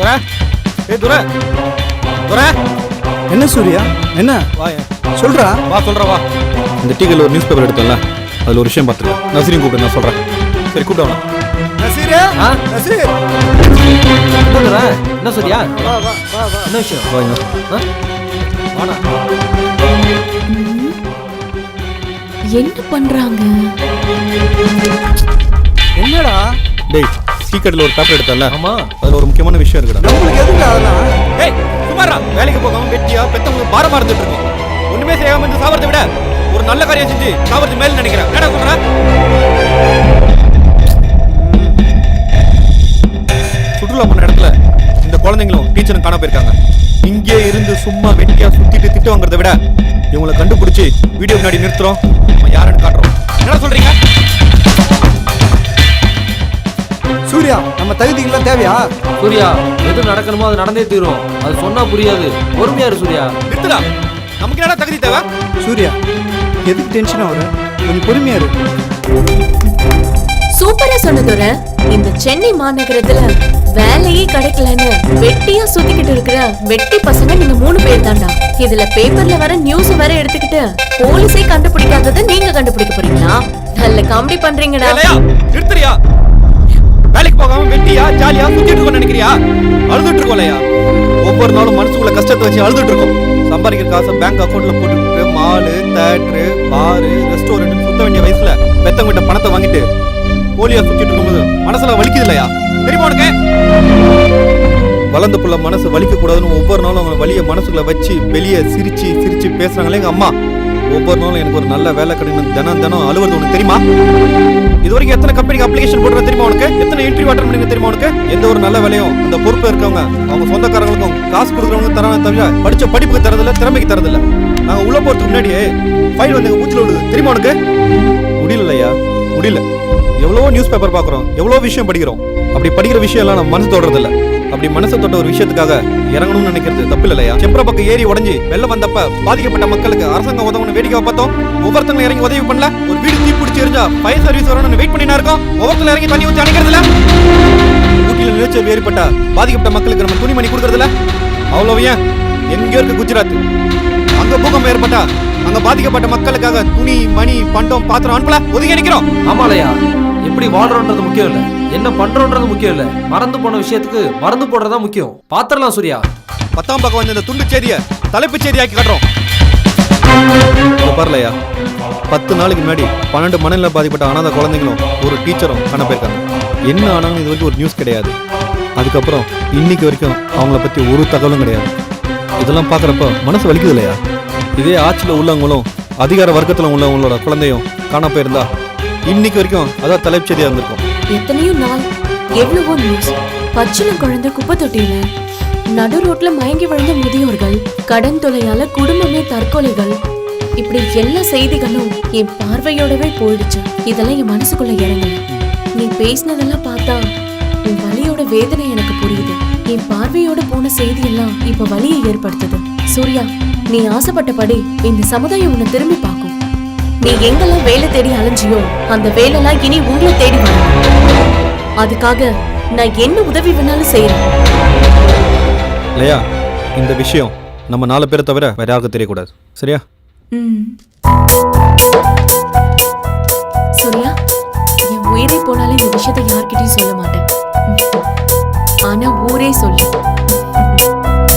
துரை. ஏய் துரை. துரை. என்ன சூர்யா? என்ன? வா சொல்றா. வா சொல்ற வா. இந்த டீக்கல் ஒரு நியூஸ் பேப்பர் எடுத்தல அதுல ஒரு விஷயம் பார்த்துருக்கேன் நசீரையும் கூப்பிடு நான் சொல்றேன். சரி கூப்பிட்டு நசீர்? ஆ? நசீர்? என்ன சொல்றியா? வா வா வா வா. என்ன விஷயம்? ஆ? வாடா. என்ன பண்றாங்க? என்னடா? டேய் சீக்கிரத்தில் ஒரு பேப்பர் எடுத்தல ஆமா. அதுல ஒரு முக்கியமான விஷயம் இருக்குடா. நம்மளுக்கு எதுக்கு அதெல்லாம்? ஏய் சுமாரா வேலைக்கு போகாம வெட்டியா பெத்தவங்க பாரமா இருந்துட்டு இருக்கோம். ஒண்ணுமே செய்யாம இருந்து சாவறதை விட ஒரு நல்ல காரியம் செஞ்சு சாவறது மேல நினைக்கிறேன். என்னடா சொல்ற? சுற்றுலா போன இடத்துல இந்த குழந்தைங்களும் டீச்சரும் காண போயிருக்காங்க. இங்கே இருந்து சும்மா வெட்டியா சுத்திட்டு திட்டு வாங்குறதை விட இவங்களை கண்டுபிடிச்சு வீடியோ முன்னாடி நிறுத்துறோம். நம்ம யாருன்னு காட்டுறோம். என்ன சொல்றீங்க? சூர்யா நம்ம தகுதிகள்லாம் தேவையா? சூர்யா எது நடக்கணுமோ அது நடந்தே தீரும். அது சொன்னா புரியாது. பொறுமையா இரு சூர்யா. நிறுத்துடா. நமக்கு என்னடா தகுதி தேவை? சூர்யா எதுக்கு டென்ஷன் ஆகுற கொஞ்சம் பொறுமையா இரு. சூப்பரா சொன்னதோட இந்த சென்னை மாநகரத்துல வேலையே கிடைக்கலன்னு வெட்டியா சுத்திக்கிட்டு இருக்கிற வெட்டி பசங்க நீங்க மூணு பேர் தான்டா. இதுல பேப்பர்ல வர நியூஸ் வர எடுத்துக்கிட்டு போலீஸே கண்டுபிடிக்காததை நீங்க கண்டுபிடிக்க போறீங்களா? நல்ல காமெடி பண்றீங்கடா. நிறுத்துறியா? வேலைக்கு போகாம வெட்டியா ஜாலியா சுத்திட்டு இருக்கோம் நினைக்கிறியா? அழுதுட்டு இருக்கோம்லையா ஒவ்வொரு நாளும் மனசுக்குள்ள கஷ்டத்தை வச்சு அழுதுட்டு இருக்கோம். சம்பாதிக்கிற காசை பேங்க் அக்கௌண்ட்ல போட்டுக்கிட்டு மாலு தேட்டரு பாரு ரெஸ்டாரண்ட் சுத்த வேண்டிய வயசுல பெத்தவங்கிட்ட பணத்தை வாங்கிட்டு போலியா சுத்திட்டு இருக்கும்போது மனசுல வலிக்குது இல்லையா? தெரியுமா உனக்கு? வளர்ந்த புள்ள மனசு வலிக்க கூடாதுன்னு ஒவ்வொரு நாளும் அவங்க வலிய மனசுக்குள்ள வச்சு வெளியே சிரிச்சு சிரிச்சு பேசுறாங்களே எங்க அம்மா. ஒவ்வொரு நாளும் எனக்கு ஒரு நல்ல வேலை கிடைக்கணும். தினம் தினம் அழுவது உனக்கு தெரியுமா? இது வரைக்கும் எத்தனை கம்பெனிக்கு அப்ளிகேஷன் போடுறது தெரியுமா உனக்கு? எத்தனை இன்டர்வியூ அட்டன் பண்ணி தெரியுமா உனக்கு? எந்த ஒரு நல்ல வேலையும் அந்த பொறுப்பு இருக்கவங்க அவங்க சொந்தக்காரங்களுக்கும் காசு கொடுக்குறவங்க தராங்க தவிர படிச்ச படிப்புக்கு தரதில்ல திறமைக்கு தரதில்ல நாங்க உள்ள போறதுக்கு முன்னாடியே ஃபைல் வந்து எங்க மூச்சில் விடுது தெரியுமா உனக்கு? முடியலையா முடியல. எவ்வளவோ நியூஸ் பேப்பர் பார்க்குறோம் எவ்வளோ விஷயம் படிக்கிறோம். அப்படி படிக்கிற விஷயம் எல்லாம் நம்ம மனசு தொடுறதில்ல. அப்படி மனசை தொட்ட ஒரு விஷயத்துக்காக இறங்கணும்னு நினைக்கிறது தப்பு இல்லையா செம்பர பக்கம் ஏறி உடஞ்சி வெள்ளம் வந்தப்ப பாதிக்கப்பட்ட மக்களுக்கு அரசாங்கம் உதவணும் வேடிக்கை பார்த்தோம். ஒவ்வொருத்தங்க இறங்கி உதவி பண்ணல. ஒரு வீடு தீ பிடிச்சி எரிஞ்சா ஃபயர் சர்வீஸ் வரணும்னு வெயிட் பண்ணினா இருக்கோம். ஒவ்வொருத்தங்க இறங்கி தண்ணி ஊற்றி அணைக்கிறது ஊட்டியில் நிலச்சல் ஏற்பட்ட பாதிக்கப்பட்ட மக்களுக்கு நம்ம துணிமணி கொடுக்கறது இல்ல அவ்வளோ ஏன்? எங்கே இருக்கு குஜராத்? அங்க பூகம்பம் ஏற்பட்டா அங்க பாதிக்கப்பட்ட மக்களுக்காக துணி மணி பண்டம் பாத்திரம் அனுப்பல? ஒதுங்கி நிக்கிறோம். ஆமாலையா? எப்படி வாழ்றோன்றது முக்கியம் இல்ல. என்ன பண்றோன்றது முக்கியம் இல்ல. மறந்து போன விஷயத்துக்கு மறந்து போடுறதா முக்கியம். பாத்திரலாம் சூர்யா. பத்தாம் பக்கம் வந்து இந்த துண்டு செய்தியை தலைப்புச் செய்தியாக்கி காட்டுறோம். பரலையா பத்து நாளைக்கு முன்னாடி பன்னெண்டு மணலில் பாதிப்பட்ட அனாத குழந்தைங்களும் ஒரு டீச்சரும் காண போயிருக்காங்க. என்ன ஆனாலும் இது வரைக்கும் ஒரு நியூஸ் கிடையாது. அதுக்கப்புறம் இன்னைக்கு வரைக்கும் அவங்கள பற்றி ஒரு தகவலும் கிடையாது. இதெல்லாம் பார்க்குறப்ப மனசு வலிக்குது இல்லையா? இதே ஆட்சியில் உள்ளவங்களும் அதிகார வர்க்கத்தில் உள்ளவங்களோட குழந்தையும் காண போயிருந்தா இன்னைக்கு வரைக்கும் அதான் தலைப்புச் இருந்திருக்கும். எத்தனையோ நாள் எவ்வளவோ நியூஸ் பச்சிளம் குழந்தை குப்பை தொட்டியில நடு ரோட்ல மயங்கி விழுந்த முதியோர்கள் கடன் தொலையால குடும்பமே தற்கொலைகள். இப்படி எல்லா செய்திகளும் என் பார்வையோடவே போயிடுச்சு. இதெல்லாம் என் மனசுக்குள்ள இறங்கல. நீ பேசினதெல்லாம் பார்த்தா உன் வலியோட வேதனை எனக்கு புரியுது. என் பார்வையோட போன செய்தி எல்லாம் இப்ப வலியை ஏற்படுத்துது. சூர்யா நீ ஆசைப்பட்டபடி இந்த சமுதாயம் உன்னை திரும்பி பார்க்கும். நீ எங்கெல்லாம் வேலை தேடி அலைஞ்சியோ அந்த வேலைலாம் இனி உங்களை தேடி வரும். அதுக்காக நான் என்ன உதவி வேணாலும் செய்யறேன். இல்லையா இந்த விஷயம் நம்ம நாலு பேரை தவிர வேற யாருக்கும் தெரியக்கூடாது. சரியா? ம்.